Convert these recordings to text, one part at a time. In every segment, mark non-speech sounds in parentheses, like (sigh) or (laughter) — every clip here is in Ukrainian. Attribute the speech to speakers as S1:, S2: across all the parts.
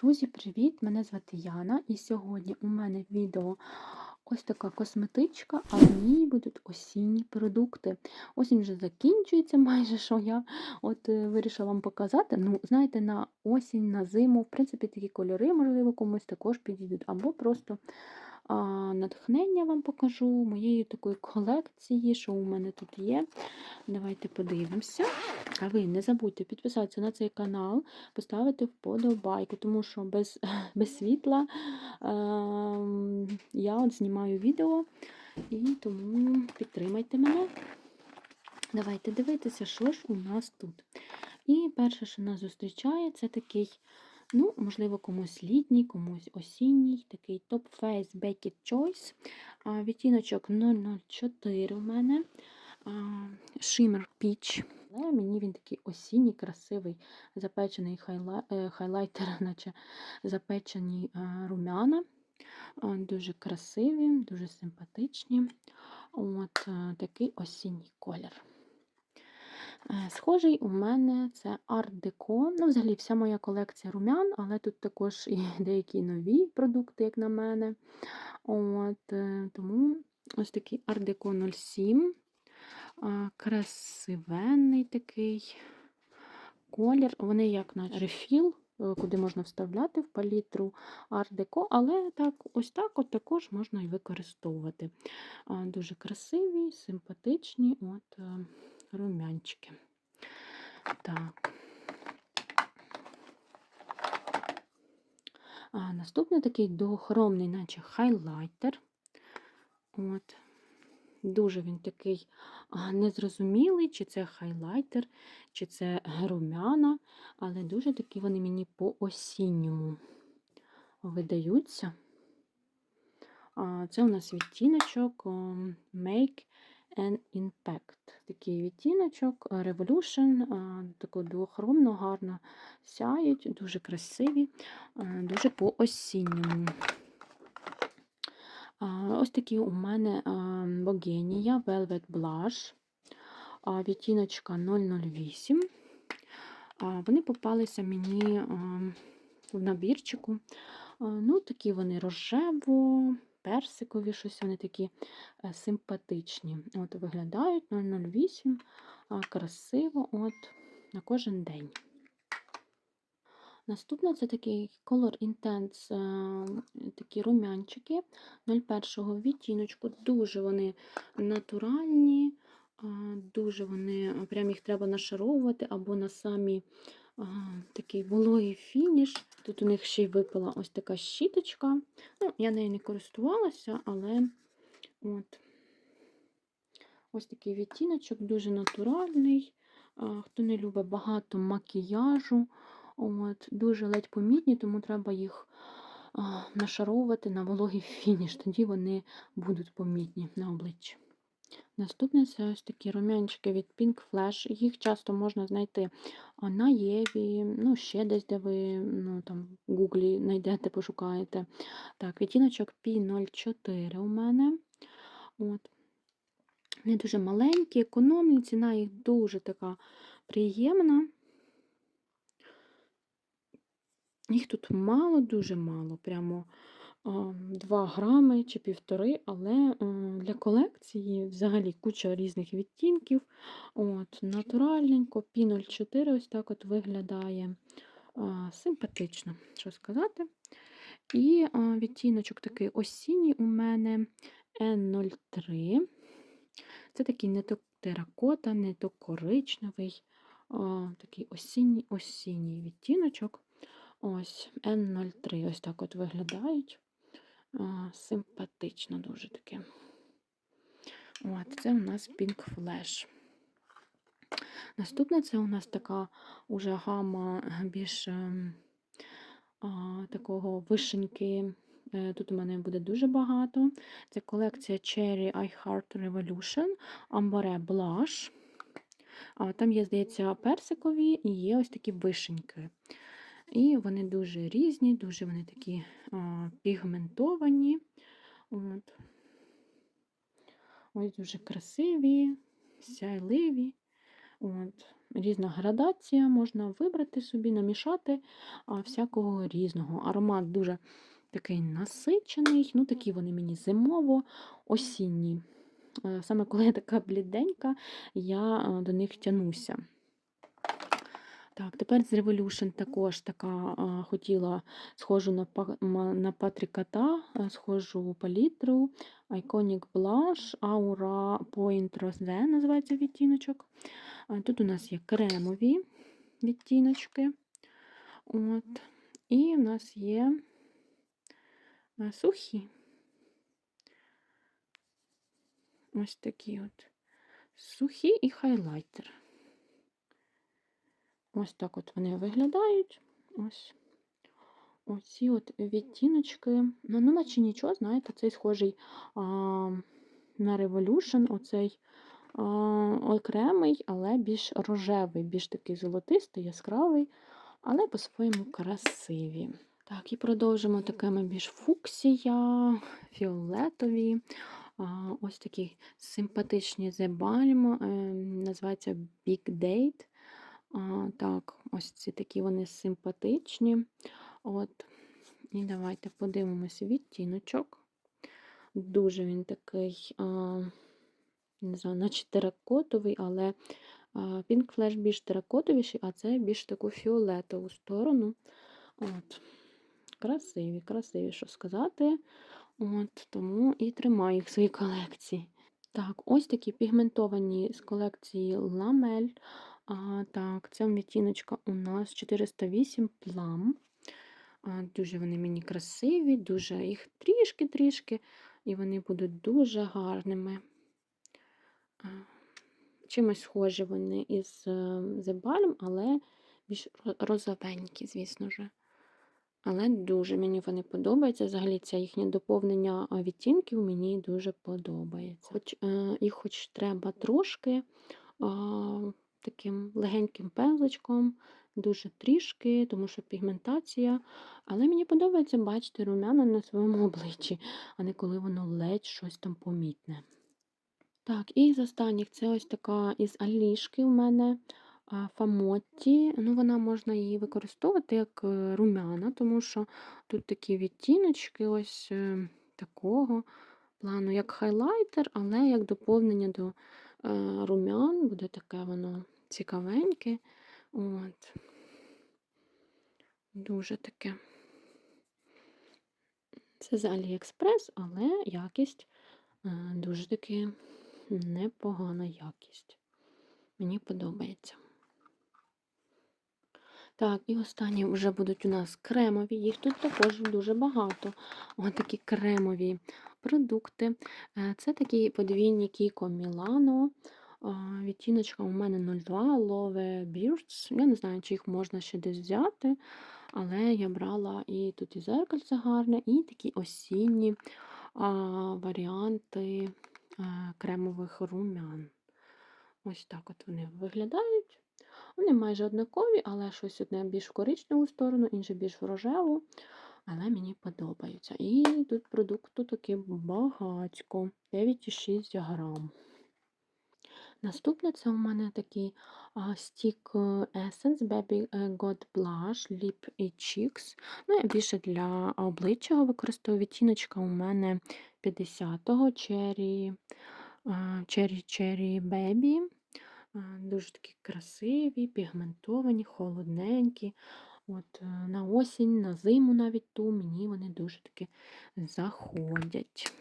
S1: Друзі, привіт! Мене звати Яна, і сьогодні у мене відео ось така косметичка, а в ній будуть осінні продукти. Осінь вже закінчується, майже що я от е, вирішила вам показати. Ну, знаєте, на осінь, на зиму, в принципі, такі кольори, можливо, комусь також підійдуть, або просто натхнення вам покажу моєї такої колекції, що у мене тут є. Давайте подивимося. А ви не забудьте підписатися на цей канал, поставити вподобайку, тому що без, (laughs) без світла ем, я от знімаю відео і тому підтримайте мене. Давайте дивитися, що ж у нас тут. І перше, що нас зустрічає, це такий, ну, можливо, комусь літній, комусь осінній, такий Top Face Baked Choice. Відтіночок 004 у мене. Shimmer Peach. Але мені він такий осінній, красивий, запечений хайла... е, хайлайтер, (laughs) наче запечені е, румяна. Дуже красиві, дуже симпатичні. От е, такий осінній колір. Е, Схожий у мене це Deco. Ну, взагалі, вся моя колекція румян, але тут також і (laughs) деякі нові продукти, як на мене. От, е, Тому ось такий Deco 07. Красивенний такий колір. Вони як на рефіл, е, куди можна вставляти в палітру Deco, але так, ось так от також можна і використовувати. Дуже красиві, симпатичні от румянчики. Так. А, Наступний такий доохромний, наче хайлайтер. От. Дуже він такий незрозумілий, чи це хайлайтер, чи це румяна, але дуже такі вони мені по осінньому видаються. Це у нас відтіночок Make an Impact. Такий відтіночок е, Revolution, а, тако двохромно, гарно сяють, дуже красиві, дуже по осінньому. Ось такі у мене Богенія Velvet Blush, відтіночка 008. Вони попалися мені в набірчику. Ну, Такі вони рожево, персикові, щось вони такі е, симпатичні. От Виглядають 008, красиво от на кожен день. Наступне це такий Color Intense, е, такі румянчики 01 відтіночку. Дуже вони натуральні, дуже вони, прям їх треба нашаровувати або на самі такий вологий фініш. Тут у них ще й випала ось така щіточка. Ну, Я нею не користувалася, але от ось такий відтіночок, дуже натуральний. Хто не любить багато макіяжу. От, Дуже ледь помітні, тому треба їх нашаровувати на вологий фініш, тоді вони будуть помітні на обличчі. Наступне це ось такі рум'янчики від Pink Flash. Їх часто можна знайти на Єві, ну, ще десь, де ви ну, там, в Гуглі знайдете, пошукаєте. Так, відтіночок P04 у мене. От. Вони дуже маленькі, економні, ціна їх дуже така приємна. Їх тут мало, дуже мало, прямо 2 грами чи півтори, але для колекції взагалі куча різних відтінків. От, Натуральненько, p 04 ось так от виглядає симпатично, що сказати. І відтіночок такий осінній у мене N03. Це такий не то теракота, не то коричневий, такий осінній осінній відтіночок. Ось N03 ось так от виглядають. Симпатично дуже таке. От, Це у нас Pink Flash. Наступне це у нас така уже гама більш ем, а, такого вишеньки. Е, тут у мене буде дуже багато. Це колекція Cherry I Heart Revolution, Amore Blush. А, Там є, здається, персикові і є ось такі вишеньки. І вони дуже різні, дуже вони такі а, пігментовані. От. Ось дуже красиві, сяйливі. От. різна градація, можна вибрати собі, намішати а, всякого різного. Аромат дуже такий насичений, ну такі вони мені зимово-осінні. Е, Саме коли я така бліденька, я е, до них тянуся. Так, тепер з Revolution також така а, хотіла, схожу на, на Патріката, схожу палітру, Iconic Blush, Aura Point Rose називається відтіночок. А, Тут у нас є кремові відтіночки. От. І в нас є а, сухі. Ось такі от. Сухі і хайлайтер. Ось так от вони виглядають. Ось. Оці от відтіночки. Ну, ну наче нічого, знаєте, цей схожий а, на Revolution, оцей а, окремий, але більш рожевий, більш такий золотистий, яскравий, але по-своєму красиві. Так, і продовжимо такими більш фуксія, фіолетові. Ось такі симпатичні The Balm, е, називається Big Date. А, так, ось ці такі вони симпатичні. От. І давайте подивимося відтіночок. Дуже він такий, а, не знаю, наче теракотовий, але Pink Flash більш теракотовіший, а це більш таку фіолетову сторону. От. Красиві, красиві, що сказати. От, Тому і тримаю їх в своїй колекції. Так, ось такі пігментовані з колекції Ламель. А, Так, ця відтіночка у нас 408 плам. А, Дуже вони мені красиві, дуже їх трішки-трішки, і вони будуть дуже гарними. А, Чимось схожі вони із Balm, але більш розовенькі, звісно ж. Але дуже мені вони подобаються. Взагалі, це їхнє доповнення відтінків мені дуже подобається. Хоч е, їх хоч треба трошки таким легеньким пензличком, дуже трішки, тому що пігментація. Але мені подобається бачити румяна на своєму (laughs) обличчі, а не коли воно ледь щось там помітне. Так, і з останніх це ось така із Алішки у мене Фамотті. Ну, вона можна її використовувати як е, румяна, тому що тут такі відтіночки ось е, такого плану, як хайлайтер, але як доповнення до е, румян, буде таке воно цікавеньке. От. Дуже таке. Це з AliExpress, але якість е, дуже таки непогана якість. Мені подобається. Так, і останні вже будуть у нас кремові, їх тут також дуже багато. Ось такі кремові продукти. Е, Це такі подвійні Кіко Мілано. Відтіночка у мене 02 Love Beards. Я не знаю, чи їх можна ще десь взяти, але я брала і тут і зеркальце гарне, і такі осінні а, варіанти а, кремових румян. Ось так от вони виглядають. Вони майже однакові, але щось одне більш в коричневу сторону, інше більш в рожеву. Але мені подобаються. І тут продукту таки багатько. 9,6 грам. Наступне це у мене такий стік Essence Baby God Blush Lip і Cheeks. Ну, я більше для обличчя використовую. Відтіночка у мене 50-го Cherry Cherry Cherry Baby. Дуже такі красиві, пігментовані, холодненькі. От е, На осінь, на зиму навіть ту, мені вони дуже таки заходять.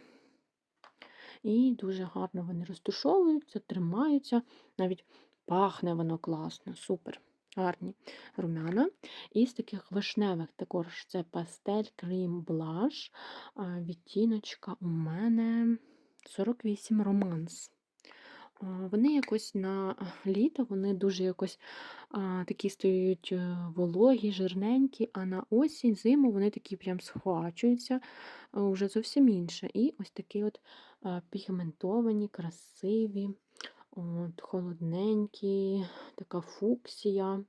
S1: І дуже гарно вони розтушовуються, тримаються, навіть пахне воно класно, супер. Гарні румяна. І з таких вишневих також це пастель крім блаш. Відтіночка у мене 48 романс. Вони якось на (laughs) літо, вони дуже якось а, такі стають е, вологі, жирненькі, а на осінь, зиму вони такі прям схвачуються вже зовсім інше. І ось такі от пігментовані, красиві, от, холодненькі, така фуксія.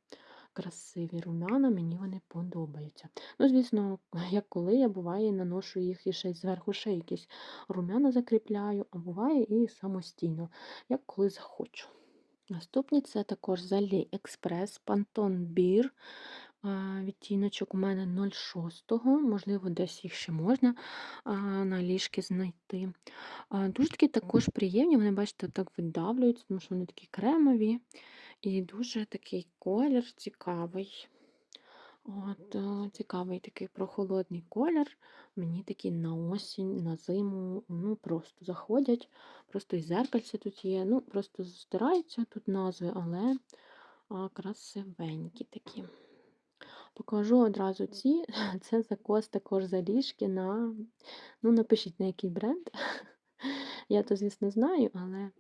S1: Красиві румяна, мені вони подобаються. Ну, звісно, (laughs) як коли я буває, наношу їх і ще зверху ще якісь румяна закріпляю, а буває і самостійно, як коли захочу. Наступні це також з AliExpress Pantone Beer. Відтіночок у мене 0,6, можливо, десь їх ще можна на ліжки знайти. Дуже такі також приємні, вони, бачите, так видавлюються, тому що вони такі кремові і дуже такий колір цікавий. От, е, Цікавий такий прохолодний колір. Мені такі на осінь, на зиму ну, просто заходять. Просто і зеркальце тут є. Ну, просто стираються тут назви, але красивенькі такі. Покажу одразу ці. (laughs) Це закос також за ліжки на. Ну, напишіть, на який бренд. (laughs) Я то, звісно, знаю, але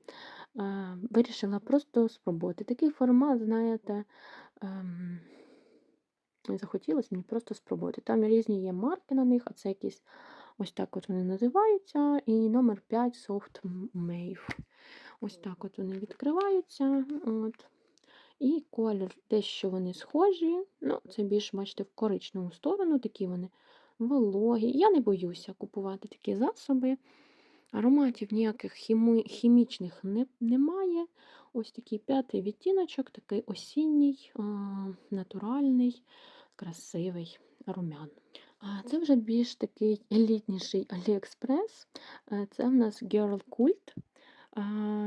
S1: вирішила просто спробувати. Такий формат, знаєте. Ем, захотілося мені просто спробувати. Там різні є марки на них, а це якісь ось так от вони називаються. І номер 5 Soft Mave. Ось так от вони відкриваються. От. І колір дещо вони схожі. Ну, Це більш, бачите, в коричневу сторону, такі вони вологі. Я не боюся купувати такі засоби. Ароматів ніяких хімі... хімічних не... немає. Ось такий п'ятий відтіночок, такий осінній, натуральний, красивий румян. А Це вже більш такий елітніший Aliexpress. Е, це в нас Girl Cult.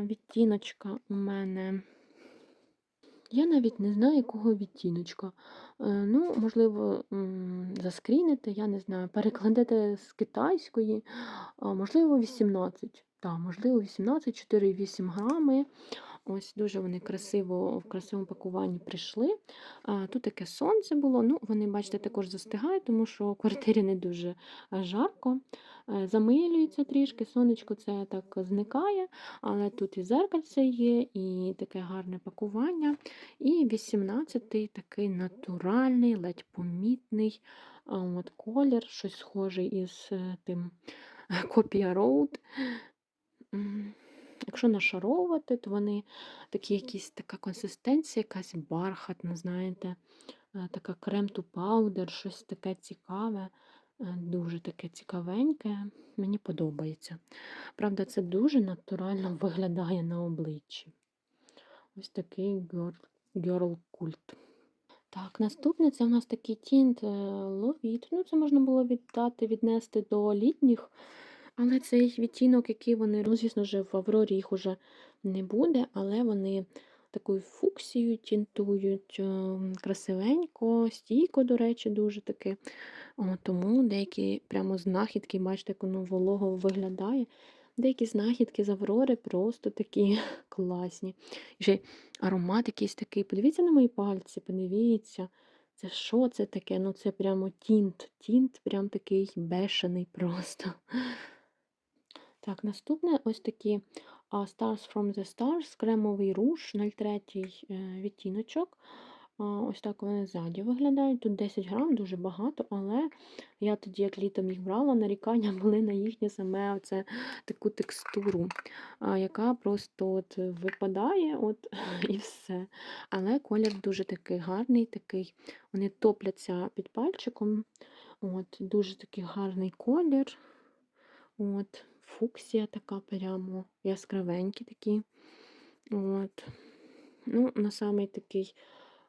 S1: Відтіночка у мене. Я навіть не знаю, якого відтіночка. Е, ну, Можливо, заскрінете, я не знаю, перекладете з китайської, можливо, 18. Так, можливо, 18, 4,8 грами. Ось дуже вони красиво в красивому пакуванні прийшли. Тут таке сонце було. ну Вони, бачите, також застигають, тому що в квартирі не дуже жарко. Е, замилюється трішки, сонечко це так зникає, але тут і зеркальце є, і таке гарне пакування. І 18-й такий натуральний, ледь помітний от колір, щось схожий із е, тим (laughs) Copia Road. Якщо нашаровувати, то вони такі якісь така консистенція, якась бархатна, знаєте, е, така крем-ту паудер, щось таке цікаве, е, дуже таке цікавеньке, мені подобається. Правда, це дуже натурально (laughs) виглядає на обличчі. Ось такий girl культ. Так, наступне це у нас такий тінт ловіт. Ну, це можна було віддати, віднести до літніх. Але цей відтінок, який вони, ну, звісно ж, в Аврорі їх уже не буде, але вони такою фуксією тінтують ем, красивенько, стійко, до речі, дуже таки. Тому деякі прямо знахідки, бачите, як воно волого виглядає. Деякі знахідки з Аврори просто такі (laughs) класні. І ще аромат якийсь такий. Подивіться на мої пальці, подивіться. Це що це таке? Ну це прямо тінт. Тінт, прям такий бешений просто. (laughs) Так, наступне ось такі Stars from the Stars, кремовий руш, 03 е, відтіночок. Ось так вони ззаді виглядають. Тут 10 грам, дуже багато, але я тоді, як літом їх брала, нарікання (laughs) були на їхнє саме оце, таку текстуру, яка просто от випадає от, (laughs) і все. Але колір дуже такий гарний, такий, вони топляться під пальчиком. От, Дуже такий гарний колір. От фуксія така прямо яскравенькі такі. От. Ну, На самий такий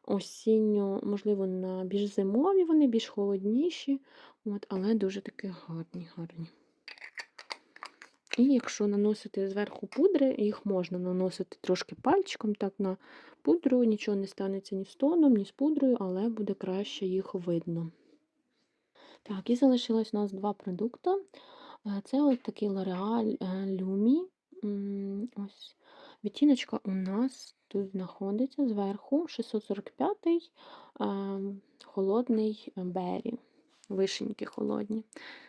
S1: осінньо, можливо, на більш зимові, вони більш холодніші, от, але дуже такі гарні, гарні. І якщо наносити зверху пудри, їх можна наносити трошки пальчиком, так на пудру, нічого не станеться ні з тоном, ні з пудрою, але буде краще їх видно. Так, і залишилось у нас два продукти. Е, це от такий L'Oreal е, Lumi. Ось Відтіночка у нас тут знаходиться зверху 645-й ем, холодний бері. Вишеньки холодні.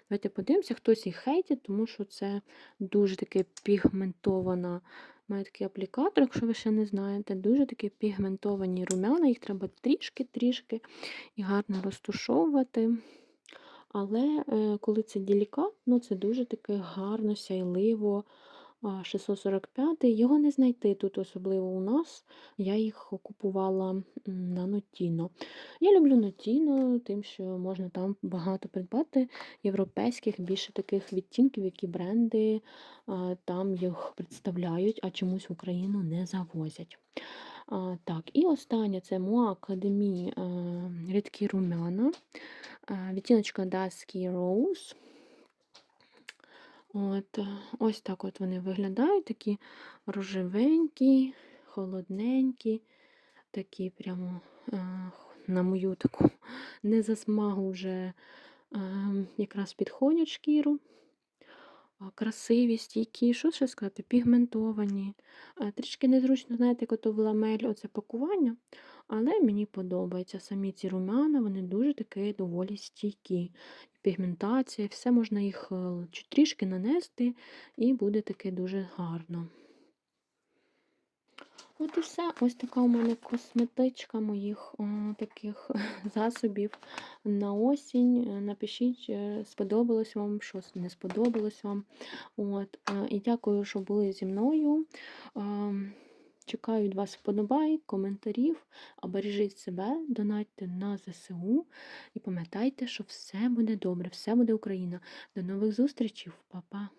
S1: Давайте подивимося, хтось їх хейтить, тому що це дуже таке пігментована. Має такий аплікатор, якщо ви ще не знаєте, дуже такі пігментовані румяна, їх треба трішки-трішки і гарно розтушовувати. Але е, коли це делікатно, це дуже таке гарно, сяйливо, а, 645. Його не знайти тут, особливо у нас. Я їх купувала на Notino. Я люблю Notino, тим, що можна там багато придбати європейських, більше таких відтінків, які бренди там їх представляють, а чомусь в Україну не завозять. Так, і останнє це Moa Academy рідкі румяна. Відтіночка Dusky Rose. От, ось так от вони виглядають, такі рожевенькі, холодненькі, такі прямо на мою таку (laughs) незасмагу вже е, якраз підходять шкіру. Красиві, стійкі, що ще сказати, пігментовані. Е, Трішки незручно, знаєте, як в ламель оце пакування, але мені подобається. Самі ці румяна, вони дуже такі доволі стійкі. Пігментація, все можна їх е, трішки нанести, і буде таке дуже гарно. От і все. Ось така у мене косметичка моїх о, таких (laughs) засобів на осінь. Е, Напишіть, е, сподобалось вам, що не сподобалось вам. От. е, І дякую, що були зі мною. Чекаю від вас вподобайк, коментарів. Бережіть себе, донатьте на ЗСУ і пам'ятайте, що все буде добре, все буде Україна. До нових зустрічей, Па-па!